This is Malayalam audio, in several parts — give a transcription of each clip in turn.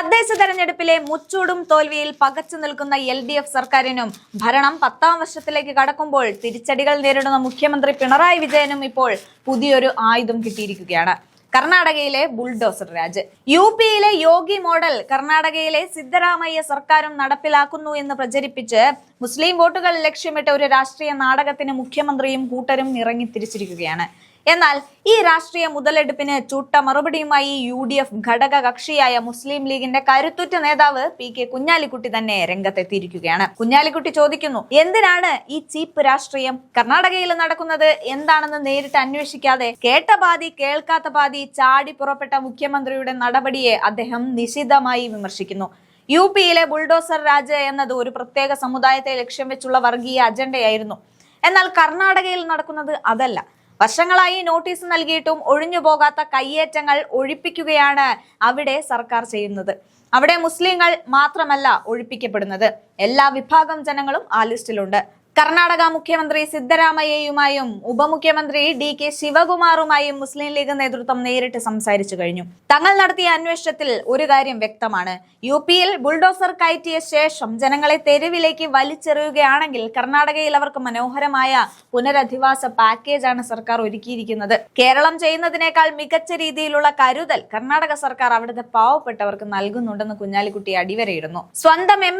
തദ്ദേശ തെരഞ്ഞെടുപ്പിലെ മുച്ചൂടും തോൽവിയിൽ പകച്ചു നിൽക്കുന്ന എൽ ഡി എഫ് സർക്കാരിനും ഭരണം പത്താം വർഷത്തിലേക്ക് കടക്കുമ്പോൾ തിരിച്ചടികൾ നേരിടുന്ന മുഖ്യമന്ത്രി പിണറായി വിജയനും ഇപ്പോൾ പുതിയൊരു ആയുധം കിട്ടിയിരിക്കുകയാണ്. കർണാടകയിലെ ബുൾഡോസർ രാജ്. യു പിയിലെ യോഗി മോഡൽ കർണാടകയിലെ സിദ്ധരാമയ്യ സർക്കാരും നടപ്പിലാക്കുന്നു എന്ന് പ്രചരിപ്പിച്ച് മുസ്ലിം വോട്ടുകൾ ലക്ഷ്യമിട്ട ഒരു രാഷ്ട്രീയ നാടകത്തിന് മുഖ്യമന്ത്രിയും കൂട്ടരും ഇറങ്ങി തിരിച്ചിരിക്കുകയാണ്. എന്നാൽ ഈ രാഷ്ട്രീയ മുതലെടുപ്പിന് ചൂട്ട മറുപടിയുമായി യു ഡി എഫ് ഘടക കക്ഷിയായ മുസ്ലിം ലീഗിന്റെ കരുത്തുറ്റ നേതാവ് പി കെ കുഞ്ഞാലിക്കുട്ടി തന്നെ രംഗത്തെത്തിയിരിക്കുകയാണ്. കുഞ്ഞാലിക്കുട്ടി ചോദിക്കുന്നു എന്തിനാണ് ഈ ചീപ്പ് രാഷ്ട്രീയം? കർണാടകയിൽ നടക്കുന്നത് എന്താണെന്ന് നേരിട്ട് അന്വേഷിക്കാതെ കേട്ട പാതി കേൾക്കാത്ത പാതി ചാടി പുറപ്പെട്ട മുഖ്യമന്ത്രിയുടെ നടപടിയെ അദ്ദേഹം നിശിതമായി വിമർശിക്കുന്നു. യു പിയിലെ ബുൾഡോസർ രാജ എന്നത് ഒരു പ്രത്യേക സമുദായത്തെ ലക്ഷ്യം വെച്ചുള്ള വർഗീയ അജണ്ടയായിരുന്നു. എന്നാൽ കർണാടകയിൽ നടക്കുന്നത് അതല്ല. വർഷങ്ങളായി നോട്ടീസ് നൽകിയിട്ടും ഒഴിഞ്ഞു പോകാത്ത കയ്യേറ്റങ്ങൾ ഒഴിപ്പിക്കുകയാണ് അവിടെ സർക്കാർ ചെയ്യുന്നത്. അവിടെ മുസ്ലിങ്ങൾ മാത്രമല്ല ഒഴിപ്പിക്കപ്പെടുന്നത്. എല്ലാ വിഭാഗം ജനങ്ങളും ആ ലിസ്റ്റിലുണ്ട്. കർണാടക മുഖ്യമന്ത്രി സിദ്ധരാമയ്യയുമായും ഉപമുഖ്യമന്ത്രി ഡി കെ ശിവകുമാറുമായും മുസ്ലിം ലീഗ് നേതൃത്വം നേരിട്ട് സംസാരിച്ചു കഴിഞ്ഞു. തങ്ങൾ നടത്തിയ അന്വേഷണത്തിൽ ഒരു കാര്യം വ്യക്തമാണ്. യു പിയിൽ ബുൾഡോസർ കയറ്റിയ ശേഷം ജനങ്ങളെ തെരുവിലേക്ക് വലിച്ചെറിയുകയാണെങ്കിൽ കർണാടകയിൽ അവർക്ക് മനോഹരമായ പുനരധിവാസ പാക്കേജാണ് സർക്കാർ ഒരുക്കിയിരിക്കുന്നത്. കേരളം ചെയ്യുന്നതിനേക്കാൾ മികച്ച രീതിയിലുള്ള കരുതൽ കർണാടക സർക്കാർ അവിടുത്തെ പാവപ്പെട്ടവർക്ക് നൽകുന്നുണ്ടെന്ന് കുഞ്ഞാലിക്കുട്ടി അടിവരയിടുന്നു. സ്വന്തം എം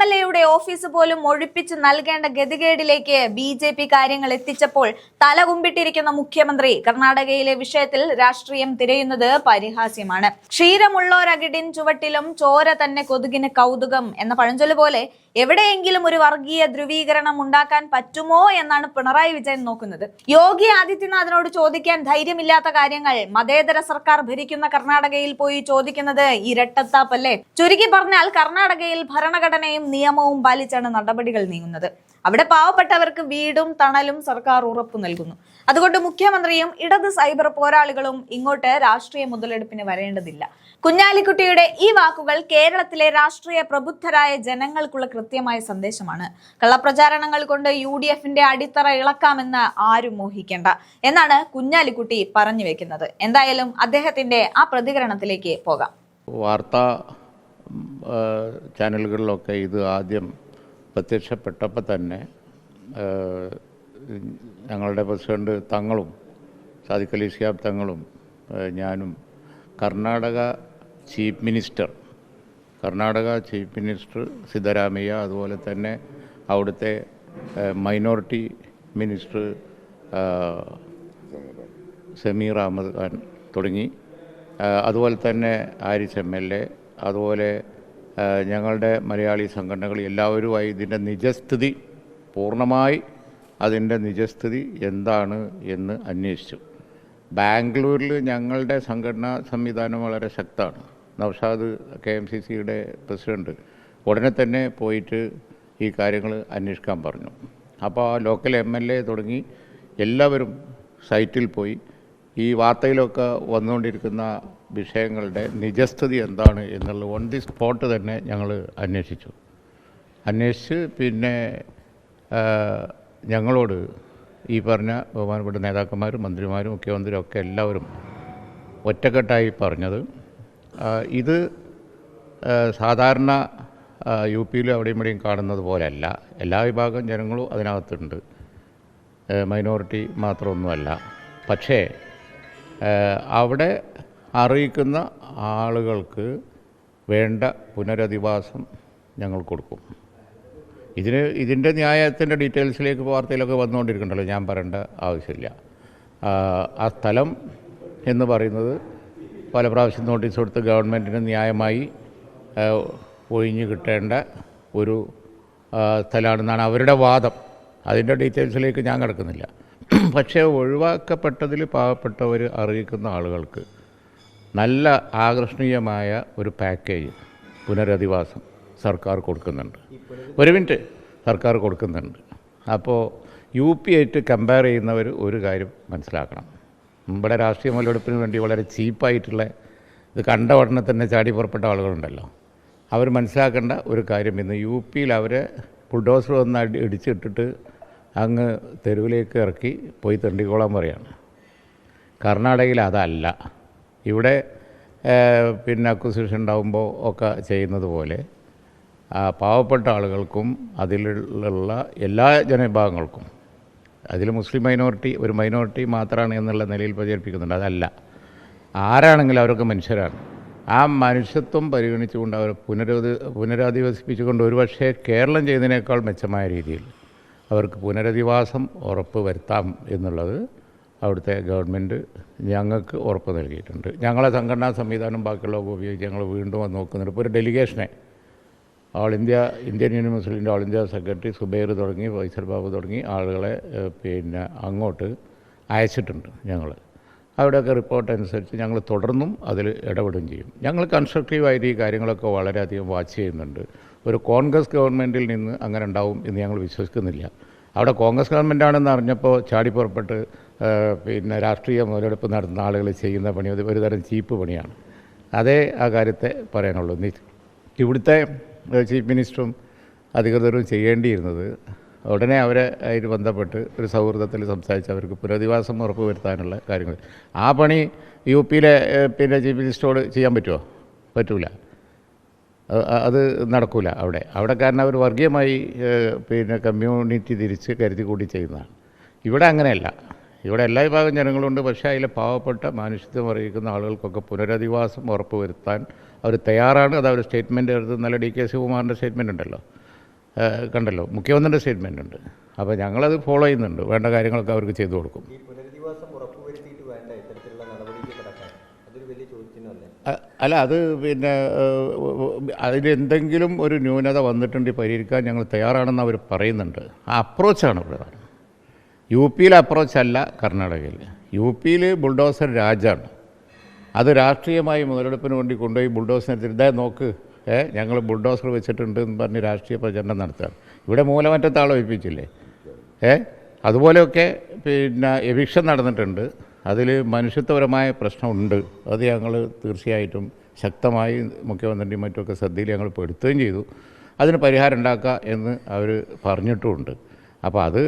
ഓഫീസ് പോലും ഒഴിപ്പിച്ച് നൽകേണ്ട ഗതികേടിലേക്ക് ബി ജെ പി കാര്യങ്ങൾ എത്തിച്ചപ്പോൾ തലകുമ്പിട്ടിരിക്കുന്ന മുഖ്യമന്ത്രി കർണാടകയിലെ വിഷയത്തിൽ രാഷ്ട്രീയം തിരയുന്നത് പരിഹാസ്യമാണ്. ക്ഷീരമുള്ളോരകിടിൻ ചുവട്ടിലും ചോര തന്നെ കൊതുകിന് കൗതുകം എന്ന പഴഞ്ചൊല്ല് പോലെ എവിടെയെങ്കിലും ഒരു വർഗീയ ധ്രുവീകരണം ഉണ്ടാക്കാൻ പറ്റുമോ എന്നാണ് പിണറായി വിജയൻ നോക്കുന്നത്. യോഗി ആദിത്യനാഥിനോട് ചോദിക്കാൻ ധൈര്യമില്ലാത്ത കാര്യങ്ങൾ. മതേതര സർക്കാർ ഭരിക്കുന്ന കർണാടകയിൽ പോയി ചോദിക്കുന്നത് ഇരട്ടത്താപ്പല്ലേ? ചുരുക്കി പറഞ്ഞാൽ കർണാടകയിൽ ഭരണഘടനയും നിയമവും പാലിച്ചാണ് നടപടികൾ നീങ്ങുന്നത്. അവിടെ പാവപ്പെട്ടവർക്ക് വീടും തണലും സർക്കാർ ഉറപ്പു നൽകുന്നു. അതുകൊണ്ട് മുഖ്യമന്ത്രിയും ഇടത് സൈബർ പോരാളികളും ഇങ്ങോട്ട് രാഷ്ട്രീയ മുതലെടുപ്പിന് വരേണ്ടതില്ല. കുഞ്ഞാലിക്കുട്ടിയുടെ ഈ വാക്കുകൾ കേരളത്തിലെ രാഷ്ട്രീയ പ്രബുദ്ധരായ ജനങ്ങൾക്കുള്ള കൃത്യമായ സന്ദേശമാണ്. കള്ളപ്രചാരണങ്ങൾ കൊണ്ട് യു ഡി എഫിന്റെ അടിത്തറ ഇളക്കാമെന്ന് ആരും മോഹിക്കേണ്ട. എന്നാണ് കുഞ്ഞാലിക്കുട്ടി പറഞ്ഞു വെക്കുന്നത്. എന്തായാലും അദ്ദേഹത്തിന്റെ ആ പ്രതികരണത്തിലേക്ക് പോകാം. വാർത്താ ചാനലുകളിലൊക്കെ ഇത് ആദ്യം പ്രത്യക്ഷപ്പെട്ടപ്പോൾ തന്നെ ഞങ്ങളുടെ പ്രസിഡന്റ് തങ്ങളും സാദിഖ് അലി ഷിയാബ് തങ്ങളും ഞാനും Karnataka chief minister Karnataka chief minister Siddaramaiah അതുപോലെ തന്നെ അവിടുത്തെ മൈനോറിറ്റി മിനിസ്റ്റർ സെമീർ അഹമ്മദ് ഖാൻ തുടങ്ങി. അതുപോലെ തന്നെ ആരിസ് എം എൽ എ അതുപോലെ ഞങ്ങളുടെ മലയാളി സംഘടനകൾ എല്ലാവരുമായി ഇതിന്റെ നിജസ്ഥിതി പൂർണമായി അതിന്റെ നിജസ്ഥിതി എന്താണ് എന്ന് അന്വേഷിച്ചു. ബാംഗ്ലൂരിൽ ഞങ്ങളുടെ സംഘടനാ സംവിധാനം വളരെ ശക്തമാണ്. നൗഷാദ് കെ എം സി സിയുടെ പ്രസിഡന്റ് ഉടനെ തന്നെ പോയിട്ട് ഈ കാര്യങ്ങൾ അന്വേഷിക്കാൻ പറഞ്ഞു. അപ്പോൾ ആ ലോക്കൽ എം എൽ എ തുടങ്ങി എല്ലാവരും സൈറ്റിൽ പോയി. ഈ വാർത്തയിലൊക്കെ വന്നുകൊണ്ടിരിക്കുന്ന വിഷയങ്ങളുടെ നിജസ്ഥിതി എന്താണ് എന്നുള്ളത് ഓൺ ദി സ്പോട്ട് തന്നെ ഞങ്ങൾ അന്വേഷിച്ചു. അന്വേഷിച്ച് പിന്നെ ഞങ്ങളോട് ഈ പറഞ്ഞ ബഹുമാനപ്പെട്ട നേതാക്കന്മാരും മന്ത്രിമാരും മുഖ്യമന്ത്രിയും ഒക്കെ എല്ലാവരും ഒറ്റക്കെട്ടായി പറഞ്ഞത് ഇത് സാധാരണ യു പിയിലും അവിടെയും ഇവിടെയും കാണുന്നത് പോലെയല്ല എല്ലാ വിഭാഗം ജനങ്ങളും അതിനകത്തുണ്ട്. മൈനോറിറ്റി മാത്രമൊന്നുമല്ല. പക്ഷേ അവിടെ അറിയിക്കുന്ന ആളുകൾക്ക് വേണ്ട പുനരധിവാസം ഞങ്ങൾ കൊടുക്കും. ഇതിന് ഇതിന്റെ ന്യായത്തിന്റെ ഡീറ്റെയിൽസിലേക്ക് വാർത്തയിലൊക്കെ വന്നുകൊണ്ടിരിക്കണ്ടല്ലോ ഞാൻ പറയേണ്ട ആവശ്യമില്ല. ആ സ്ഥലം എന്ന് പറയുന്നത് പല പ്രാവശ്യം നോട്ടീസ് കൊടുത്ത് ഗവൺമെന്റിന് ന്യായമായി ഒഴിഞ്ഞു കിട്ടേണ്ട ഒരു സ്ഥലമാണെന്നാണ് അവരുടെ വാദം. അതിന്റെ ഡീറ്റെയിൽസിലേക്ക് ഞാൻ കിടക്കുന്നില്ല. പക്ഷേ ഒഴിവാക്കപ്പെട്ടതിൽ പാവപ്പെട്ടവർ അറിയിക്കുന്ന ആളുകൾക്ക് നല്ല ആകർഷണീയമായ ഒരു പാക്കേജ് പുനരധിവാസം സർക്കാർ കൊടുക്കുന്നുണ്ട്. ഒരു മിനിറ്റ്. സർക്കാർ കൊടുക്കുന്നുണ്ട്. അപ്പോൾ യു പി ആയിട്ട് കമ്പയർ ചെയ്യുന്നവർ ഒരു കാര്യം മനസ്സിലാക്കണം. നമ്മുടെ രാഷ്ട്രീയ മുതലെടുപ്പിന് വേണ്ടി വളരെ ചീപ്പായിട്ടുള്ള ഇത് കണ്ട ഉടനെ തന്നെ ചാടി പുറപ്പെട്ട ആളുകളുണ്ടല്ലോ. അവർ മനസ്സിലാക്കേണ്ട ഒരു കാര്യം ഇന്ന് യു പിയിൽ അവരെ ബുൾഡോസർ വന്ന് അടി ഇടിച്ചിട്ടിട്ട് അങ്ങ് തെരുവിലേക്ക് ഇറക്കി പോയി തെണ്ടിക്കോളാൻ പറയാണ്. കർണാടകയിൽ അതല്ല. ഇവിടെ പിന്നെ അക്വസിഷൻ ഉണ്ടാകുമ്പോൾ ഒക്കെ ചെയ്യുന്നത് പോലെ പാവപ്പെട്ട ആളുകൾക്കും അതിലുള്ള എല്ലാ ജനവിഭാഗങ്ങൾക്കും അതിൽ മുസ്ലിം മൈനോറിറ്റി ഒരു മൈനോറിറ്റി മാത്രമാണ് എന്നുള്ള നിലയിൽ പ്രചരിപ്പിക്കുന്നുണ്ട്. അതല്ല. ആരാണെങ്കിലും അവരൊക്കെ മനുഷ്യരാണ്. ആ മനുഷ്യത്വം പരിഗണിച്ചുകൊണ്ട് അവർ പുനരധി പുനരധിവസിപ്പിച്ചുകൊണ്ട് ഒരുപക്ഷെ കേരളം ചെയ്തതിനേക്കാൾ മെച്ചമായ രീതിയിൽ അവർക്ക് പുനരധിവാസം ഉറപ്പ് വരുത്താം എന്നുള്ളത് അവിടുത്തെ ഗവൺമെന്റ് ഞങ്ങൾക്ക് ഉറപ്പ് നൽകിയിട്ടുണ്ട്. ഞങ്ങളെ സംഘടനാ സംവിധാനം ബാക്കിയുള്ളതൊക്കെ ഉപയോഗിച്ച് ഞങ്ങൾ വീണ്ടും അത് നോക്കുന്നുണ്ട്. ഇപ്പോൾ ഒരു ഡെലിഗേഷനെ ഓൾ ഇന്ത്യ ഇന്ത്യൻ യൂണിയൻ മുസ്ലിമിന്റെ ആൾ ഇന്ത്യ സെക്രട്ടറി സുബൈർ തുടങ്ങി ഫൈസൽ ബാബു തുടങ്ങി ആളുകളെ പിന്നെ അങ്ങോട്ട് അയച്ചിട്ടുണ്ട് ഞങ്ങൾ അവിടെയൊക്കെ റിപ്പോർട്ട് അനുസരിച്ച് ഞങ്ങൾ തുടർന്നും അതിൽ ഇടപെടുകയും ചെയ്യും. ഞങ്ങൾ കൺസ്ട്രക്റ്റീവായിട്ട് ഈ കാര്യങ്ങളൊക്കെ വളരെയധികം വാച്ച് ചെയ്യുന്നുണ്ട്. ഒരു കോൺഗ്രസ് ഗവൺമെന്റിൽ നിന്ന് അങ്ങനെ ഉണ്ടാവും എന്ന് ഞങ്ങൾ വിശ്വസിക്കുന്നില്ല. അവിടെ കോൺഗ്രസ് ഗവൺമെന്റാണെന്ന് അറിഞ്ഞപ്പോൾ ചാടി പുറപ്പെട്ട് പിന്നെ രാഷ്ട്രീയ മുതലെടുപ്പ് നടത്തുന്ന ആളുകൾ ചെയ്യുന്ന പണി ഒരുതരം ഒരു ചീപ്പ് പണിയാണ്. അതേ ആ കാര്യത്തെ പറയാനുള്ളൂ. ഇവിടുത്തെ ചീഫ് മിനിസ്റ്ററും അധികൃതരും ചെയ്യേണ്ടിയിരുന്നത്. ഉടനെ അവരെ അതിന് ബന്ധപ്പെട്ട് ഒരു സൗഹൃദത്തിൽ സംസാരിച്ച് അവർക്ക് പുനരധിവാസം ഉറപ്പുവരുത്താനുള്ള കാര്യങ്ങൾ. ആ പണി യു പിയിലെ പിന്നെ ചീഫ് മിനിസ്റ്ററോട് ചെയ്യാൻ പറ്റുമോ പറ്റൂല. അത് നടക്കൂല അവിടെ. അവിടെ കാരണം അവർ വർഗീയമായി പിന്നെ കമ്മ്യൂണിറ്റി തിരിച്ച് കരുതി കൂടി ചെയ്യുന്നതാണ്. ഇവിടെ അങ്ങനെയല്ല. ഇവിടെ എല്ലാ വിഭാഗം ജനങ്ങളുണ്ട്. പക്ഷേ അതിലെ പാവപ്പെട്ട മാനുഷ്യത്വം അറിയിക്കുന്ന ആളുകൾക്കൊക്കെ പുനരധിവാസം ഉറപ്പുവരുത്താൻ അവർ തയ്യാറാണ്. അത് അവർ സ്റ്റേറ്റ്മെന്റ് എടുത്ത് നല്ല ഡി കെ ശിവകുമാറിന്റെ സ്റ്റേറ്റ്മെന്റ് ഉണ്ടല്ലോ. കണ്ടല്ലോ. മുഖ്യമന്ത്രിയുടെ സ്റ്റേറ്റ്മെന്റ് ഉണ്ട്. അപ്പോൾ ഞങ്ങളത് ഫോളോ ചെയ്യുന്നുണ്ട്. വേണ്ട കാര്യങ്ങളൊക്കെ അവർക്ക് ചെയ്തു കൊടുക്കും. അല്ല അത് പിന്നെ അതിലെന്തെങ്കിലും ഒരു ന്യൂനത വന്നിട്ടുണ്ട് പരിഹരിക്കാൻ ഞങ്ങൾ തയ്യാറാണെന്ന് അവർ പറയുന്നുണ്ട്. ആ അപ്രോച്ചാണ് പ്രധാനം. യു പിയിലെ അപ്രോച്ചല്ല കർണാടകയിൽ യു പിയിൽ ബുൾഡോസർ രാജാണ്. അത് രാഷ്ട്രീയമായി മുതലെടുപ്പിന് വേണ്ടി കൊണ്ടുപോയി ബുൾഡോസിനെ ഇതേ നോക്ക്. ഏ ഞങ്ങൾ ബുൾഡോസർ വെച്ചിട്ടുണ്ട് എന്ന് പറഞ്ഞ് രാഷ്ട്രീയ പ്രചരണം നടത്തുകയാണ്. ഇവിടെ മൂലമറ്റ ആളെ ഒഴിപ്പിച്ചില്ലേ? ഏ അതുപോലെയൊക്കെ പിന്നെ എവിക്ഷൻ നടന്നിട്ടുണ്ട്. അതിൽ മനുഷ്യത്വപരമായ പ്രശ്നമുണ്ട്. അത് ഞങ്ങൾ തീർച്ചയായിട്ടും ശക്തമായി മുഖ്യമന്ത്രിയും മറ്റുമൊക്കെ ശ്രദ്ധയിൽ ഞങ്ങൾ പെടുത്തുകയും ചെയ്തു. അതിന് പരിഹാരം ഉണ്ടാക്കുക എന്ന് അവർ പറഞ്ഞിട്ടുമുണ്ട്. അപ്പോൾ അത്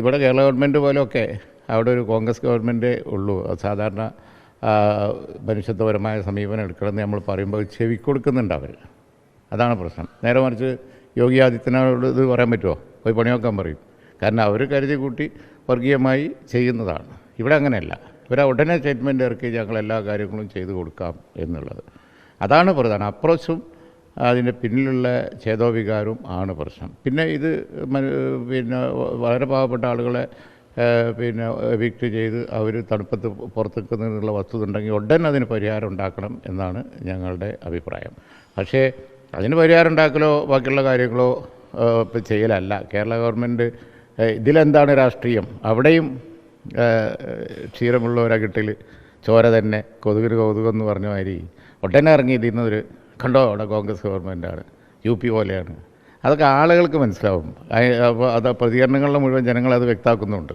ഇവിടെ കേരള ഗവൺമെന്റ് പോലെയൊക്കെ അവിടെ ഒരു കോൺഗ്രസ് ഗവൺമെന്റേ ഉള്ളൂ. സാധാരണ മനുഷ്യത്വപരമായ സമീപനം എടുക്കണമെന്ന് നമ്മൾ പറയുമ്പോൾ ചെവി കൊടുക്കുന്നുണ്ട് അവർ. അതാണ് പ്രശ്നം. നേരെ മറിച്ച് യോഗി ആദിത്യനാഥോട് ഇത് പറയാൻ പറ്റുമോ? പോയി പണിയൊക്കാൻ പറയും. കാരണം അവർ കരുതി കൂട്ടി വർഗീയമായി ചെയ്യുന്നതാണ്. ഇവിടെ അങ്ങനെയല്ല. ഇവരെ ഉടനെ സ്റ്റേറ്റ്മെന്റ് ഇറക്കി ഞങ്ങൾ എല്ലാ കാര്യങ്ങളും ചെയ്തു കൊടുക്കാം എന്നുള്ളത്. അതാണ് പ്രധാനം. അപ്രോച്ചും അതിന്റെ പിന്നിലുള്ള ഛേദോവികാരവും ആണ് പ്രശ്നം. പിന്നെ ഇത് പിന്നെ വളരെ പാവപ്പെട്ട ആളുകളെ പിന്നെ എവിക്റ്റ് ചെയ്ത് അവർ തണുപ്പത്ത് പുറത്തേക്കുന്നതിനുള്ള വസ്തുത ഉണ്ടെങ്കിൽ ഉടൻ അതിന് പരിഹാരം ഉണ്ടാക്കണം എന്നാണ് ഞങ്ങളുടെ അഭിപ്രായം. പക്ഷേ അതിന് പരിഹാരം ഉണ്ടാക്കലോ ബാക്കിയുള്ള കാര്യങ്ങളോ ചെയ്യലല്ല. കേരള ഗവൺമെന്റ് ഇതിലെന്താണ് രാഷ്ട്രീയം? അവിടെയും ക്ഷീരമുള്ളവരാ ക്ഷീരമുള്ളവരകിട്ടിൽ ചോര തന്നെ കൊതുകിന് കൊതുകെന്ന് പറഞ്ഞ മാതിരി ഉടനെ ഇറങ്ങി ഇറങ്ങിയിരിക്കുന്നൊരു കണ്ടോ അവിടെ കോൺഗ്രസ് ഗവൺമെന്റാണ് യു പി പോലെയാണ്. അതൊക്കെ ആളുകൾക്ക് മനസ്സിലാവും. അപ്പോൾ അത് പ്രതികരണങ്ങളിലെ മുഴുവൻ ജനങ്ങൾ അത് വ്യക്തമാക്കുന്നുണ്ട്.